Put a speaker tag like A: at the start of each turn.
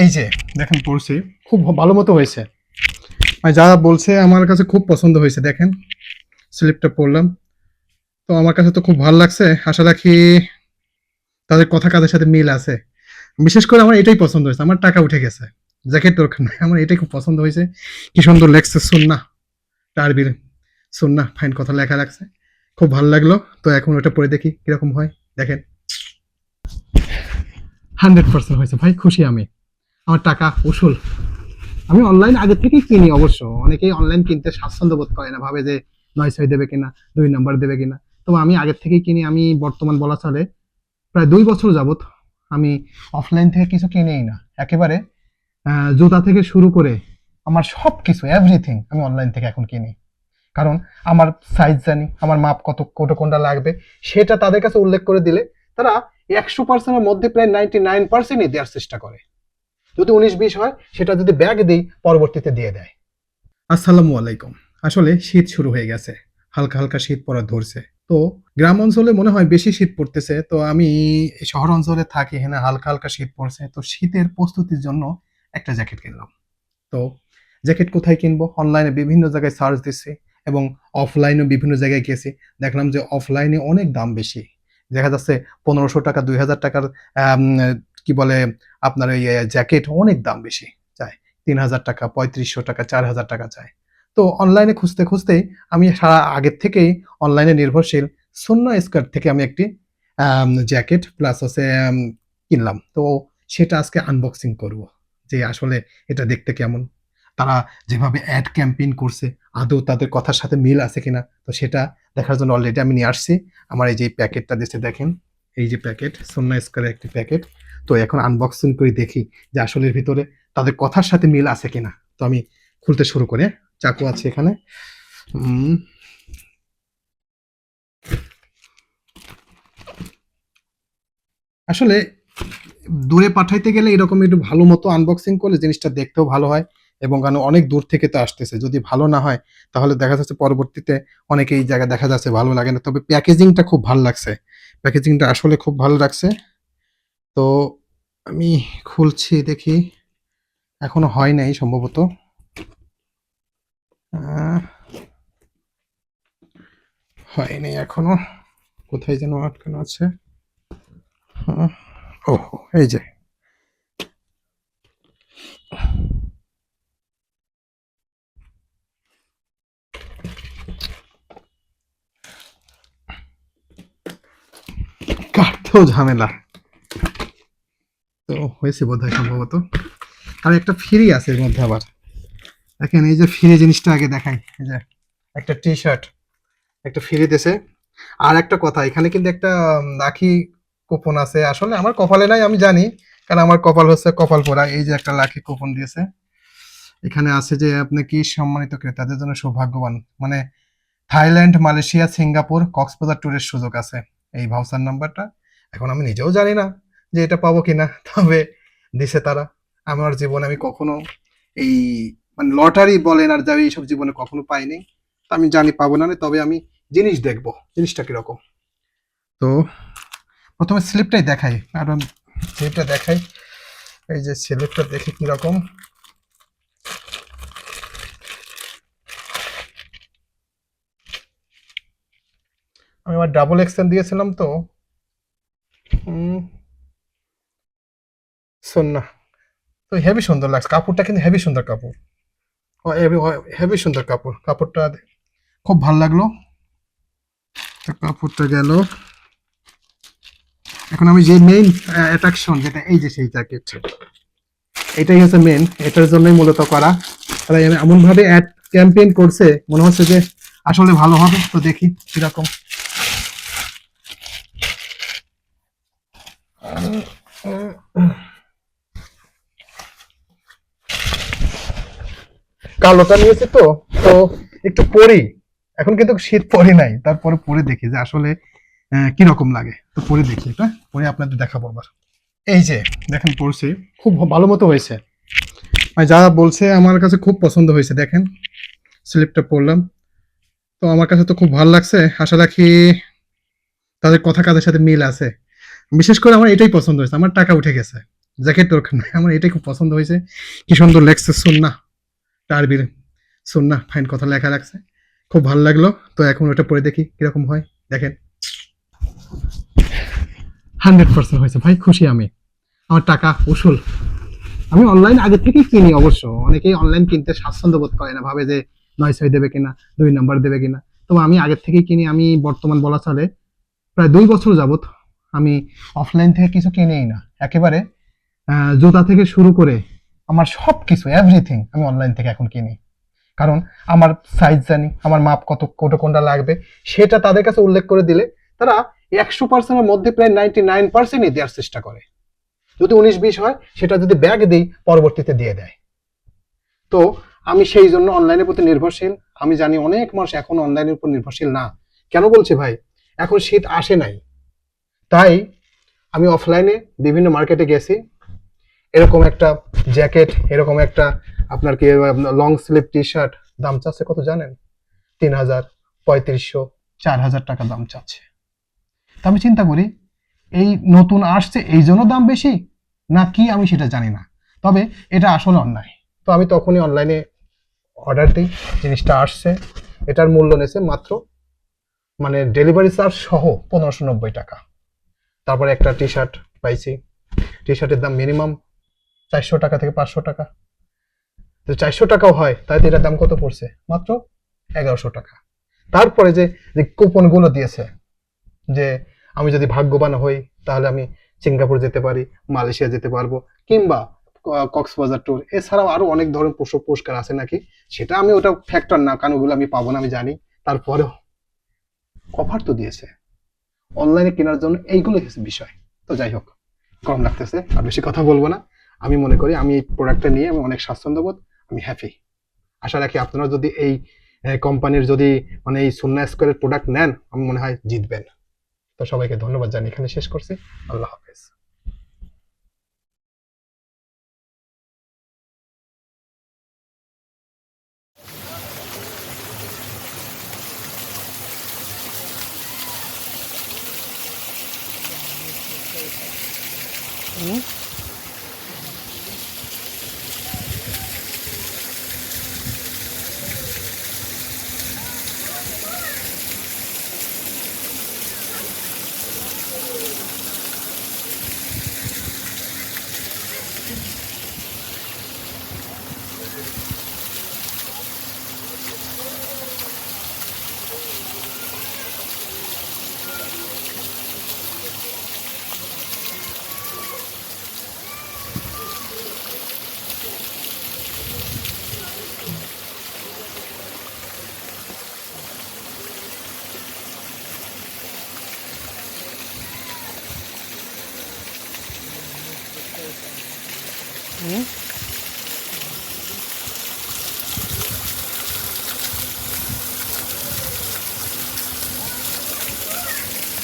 A: এই যে, দেখেন পড়ছি। খুব ভালো মতো হয়েছে। যারা বলছে আমার কাছে খুব পছন্দ হয়েছে, দেখেন স্লিপটা পড়লাম। তো আমার কাছে তো খুব ভালো লাগছে। আশা রাখি তাদের কথা কাজের সাথে মিল আছে। বিশেষ করে আমার এটাই পছন্দ হয়েছে। আমার টাকা উঠে গেছে। জ্যাকেট দরকার নাই। আমার এটাই খুব পছন্দ হয়েছে। কি সুন্দর লেগছে সুন্না টার্বির সুন্না ফাইন কথা লেখা লাগছে। খুব ভালো লাগল। তো এখন ওটা পরে দেখি কীরকম হয়। দেখেন। হান্ড্রেড পার্সেন্ট হয়েছে। ভাই, খুশি আমি। আমার টাকা উসুল। আমি অনলাইন আগে থেকেই কিনি অবশ্য। অনেকেই অনলাইন কিনতে স্বাচ্ছন্দ্য বোধ করে না, ভাবে যে নয় ছয় দেবে কিনা, দুই নাম্বার দেবে কিনা। তো আমি আগের থেকেই কিনি, আমি বর্তমান বলা চলে। প্রায় দুই বছর যাবত আমি অফলাইন থেকে কিছু কিনেই না। একেবারে জুতা থেকে শুরু করে আমার সব কিছু এভরিথিং আমি অনলাইন থেকে এখন কিনি। কারণ আমার সাইজ জানি, আমার মাপ কত কত কোনটা লাগবে, সেটা তাদের কাছে উল্লেখ করে দিলে তারা একশো পার্সেন্টের মধ্যে প্রায় নাইনটি নাইন পার্সেন্টই দেওয়ার চেষ্টা করে। যদি উনিশ বিশ হয়, সেটা যদি ব্যাগ দিই, পরবর্তীতে দিয়ে দেয়। আসসালামু আলাইকুম। আসলে শীত শুরু হয়ে গেছে। হালকা হালকা শীত পড়া ধরছে। তো গ্রাম অঞ্চলে মনে হয় বেশি শীত পড়তেছে। তো আমি শহর অঞ্চলে থাকি, এখানে হালকা হালকা শীত পড়ছে। তো শীতের প্রস্তুতির জন্য একটা জ্যাকেট কিনলাম। তো জ্যাকেট কোথায় কিনবো? অনলাইনে বিভিন্ন জায়গায় সার্চ দিচ্ছি এবং অফলাইনে বিভিন্ন জায়গায় গেছি দেখলাম যে অফলাইনে অনেক দাম বেশি। দেখা যাচ্ছে পনেরোশো টাকা, দুই হাজার টাকার কি বলে, আপনার ওই জ্যাকেট অনেক দাম বেশি চায়। তিন হাজার টাকা, পঁয়ত্রিশশো টাকা, চার হাজার টাকা চায়। তো অনলাইনে খুঁজতে খুঁজতেই আমি সারা আগের থেকেই অনলাইনে নির্ভরশীল শূন্য স্কার্ট থেকে আমি একটি জ্যাকেট প্লাস হচ্ছে কিনলাম। তো সেটা আজকে আনবক্সিং করব যে আসলে এটা দেখতে কেমন। তারা যেভাবে অ্যাড ক্যাম্পেইন করছে, আদৌ তাদের কথার সাথে মিল আছে কিনা, তো সেটা দেখার জন্য অলরেডি আমি নিয়ে আসছি। আমার এই যে প্যাকেটটা দিচ্ছে, দেখেন, এই যে প্যাকেট সন্না স্কোয়ারের একটি প্যাকেট তো এখন আনবক্সিং করে, দেখি যে আসলে এর ভিতরে তাদের কথার সাথে মিল আছে কিনা। তো আমি খুলতে শুরু করে চাকু আছে এখানে। আসলে দূরে পাঠাইতে গেলে এরকম একটু ভালো মতো আনবক্সিং করলে জিনিসটা দেখতেও ভালো হয় এবং কারণ অনেক দূর থেকে তো আসতেছে। যদি ভালো না হয়, তাহলে দেখা যাচ্ছে পরবর্তীতে অনেকে এই জায়গায় দেখা যাচ্ছে ভালো লাগে না। তবে প্যাকেজিংটা খুব ভালো লাগছে। প্যাকেজিংটা আসলে খুব ভালো লাগছে। তো আমি খুলছি দেখি। এখনও হয় নাই সম্ভবত। হয়নি এখনও। কোথায় যেন আটকানো আছে। হ্যাঁ, ও এই যে। কাটতেও ঝামেলা। তো হয়েছে বোধ হয় সম্ভবত। আর একটা ফ্রি আছে এর মধ্যে আবার। দেখেন, এই যে ফ্রি জিনিসটা আগে দেখাই। এই যে একটা টি শার্ট একটা ফ্রি দেশে আর একটা কথা, এখানে কিন্তু একটা লাখি কুপন আছে। আসলে আমার কপালে নাই, আমি জানি। কারণ আমার কপাল হচ্ছে কপাল পোড়া। এই যে একটা লাখি কুপন দিয়েছে। এখানে আছে যে, আপনি কি সম্মানিত ক্রেতাদের জন্য সৌভাগ্যবান। মানে থাইল্যান্ড, মালয়েশিয়া, সিঙ্গাপুর, কক্সবাজার ট্যুরের সুযোগ আছে। এই ভাউচার নাম্বারটা এখন আমি নিজেও জানি না। যে এটা পাবো কিনা, তবে দিছে তারা। আমার জীবনে আমি কখনো এই মানে লটারি বলেন আর যাবে এইসব জীবনে কখনো পাইনি। আমি জানি পাবো না, তবে আমি জিনিস দেখব, জিনিসটা কীরকম। তো প্রথমে স্লিপটাই দেখাই, কারণ স্লিপটা দেখাই, এই যে স্লিপটা দেখে কীরকম। আমি আবার ডাবল এক্সেল দিয়েছিলাম তো। হুম শোন না তো হেভি সুন্দর লাগছে। কাপড়টা কিন্তু হেভি সুন্দর কাপড়। হেভি সুন্দর কাপড়। কাপড়টা খুব ভালো লাগল। তো কাপড়টা গেল। এখন আমি যে মেইন অ্যাট্রাকশন যেটা, এই যে সেই জ্যাকেট এটাই হচ্ছে মেন এটার জন্যই মূলত করা। তারা এমন ভাবে অ্যাড ক্যাম্পেইন করছে, মনে হচ্ছে যে আসলে ভালো হবে। তো দেখি কীরকম। কালোটা নিয়েছি তো তো একটু পরি। এখন কিন্তু শীত পরে নাই তারপরে পরে দেখি যে আসলে আহ, কীরকম লাগে। তো পরে দেখি এটা পরে আপনাদের দেখাবো আবার। এই যে দেখেন পড়ছি। খুব ভালো মতো হয়েছে। যারা বলছে আমার কাছে খুব পছন্দ হয়েছে দেখেন। স্লিপটা পড়লাম। তো আমার কাছে তো খুব ভালো লাগছে। আশা রাখি তাদের কথা কাজের সাথে মিল আছে। বিশেষ করে আমার এটাই পছন্দ হয়েছে। আমার টাকা উঠে গেছে। জ্যাকেট দরকার নাই। আমার এটাই খুব পছন্দ হয়েছে। কি সুন্দর লেখছে সুন্না টার্বির সুন্না ফাইন কথা লেখা রাখছে খুব ভালো লাগল। তো এখন ওটা পরে দেখি কীরকম হয়। দেখেন। হান্ড্রেড পার্সেন্ট হয়েছে। ভাই, খুশি আমি। আমার টাকা উসুল। আমি অনলাইন আগে থেকেই কিনি অবশ্য। অনেকেই অনলাইন কিনতে স্বাচ্ছন্দ্য বোধ করে না। ভাবে যে নয় ছয় দেবে কিনা, দুই নাম্বার দেবে কিনা। তো আমি আগের থেকেই কিনি। আমি বর্তমান বলা চলে, প্রায় দুই বছর যাবত আমি অফলাইন থেকে কিছু কিনেই না। একেবারে জুতা থেকে শুরু করে আমার সব কিছু এভরিথিং আমি অনলাইন থেকে এখন কিনি। কারণ আমার সাইজ জানি, আমার মাপ কত কোটো কোনটা লাগবে, সেটা তাদের কাছে উল্লেখ করে দিলে তারা একশো পার্সেন্টের মধ্যে প্রায় নাইনটি নাইন পার্সেন্টই দেওয়ার চেষ্টা করে। যদি উনিশ বিশ হয়, সেটা যদি ব্যাগ দিই, পরবর্তীতে দিয়ে দেয়। তো আমি সেই জন্য অনলাইনের প্রতি নির্ভরশীল। আমি জানি অনেক মানুষ এখন অনলাইনের উপর নির্ভরশীল না। কেন বলছি ভাই? এখন শীত আসে নাই। তাই আমি অফলাইনে বিভিন্ন মার্কেটে গেছি। এরকম একটা জ্যাকেট, এরকম একটা আপনার কি লং স্লিভ টি শার্ট দাম চাচ্ছে কত জানেন? তিন হাজার পঁয়ত্রিশশো চার হাজার টাকা দাম চাচ্ছে। তা আমি চিন্তা করি, এই নতুন আসছে এই জন্য দাম বেশি? না কি আমি সেটা জানি না। তবে এটা আসলে অন্যায়। তো আমি তখনই অনলাইনে অর্ডার দিই, জিনিসটা আসছে। এটার মূল্য নেছে মাত্র মানে ডেলিভারি চার্জ সহ পনেরোশো নব্বই টাকা। তারপরে একটা টি শার্ট পাইছি। টি শার্টের দাম মিনিমাম চারশো টাকা থেকে পাঁচশো টাকা। তো চারশো টাকাও হয়, তাই এটার দাম কত পড়ছে? মাত্র এগারোশো টাকা। তারপরে যে যে কুপনগুলো দিয়েছে, যে আমি যদি ভাগ্যবান হই, তাহলে আমি সিঙ্গাপুর যেতে পারি, মালয়েশিয়া যেতে পারব, কিংবা কক্সবাজার ট্যুর এছাড়াও আরও অনেক ধরনের পুরস্কার আছে নাকি? সেটা আমি ওটা ফ্যাক্টর না, কারণ ওগুলো আমি পাবো না, আমি জানি। তারপরেও অফার তো দিয়েছে। অনলাইনে কেনার জন্য এইগুলো বিষয়। তো যাই হোক কম লাগতেছে, আর বেশি কথা বলব না। আমি মনে করি আমি এই প্রোডাক্টটা নিয়ে আমি অনেক স্বাচ্ছন্দ্য বোধ আমি হ্যাপি আশা রাখি আপনারা যদি এই কোম্পানির যদি মানে এই সুন্না স্কোয়ারের প্রোডাক্ট নেন, আমি মনে হয় জিতবেন। তো সবাইকে ধন্যবাদ জানি এখানে শেষ করছি। আল্লাহ হাফেজ। 嗯。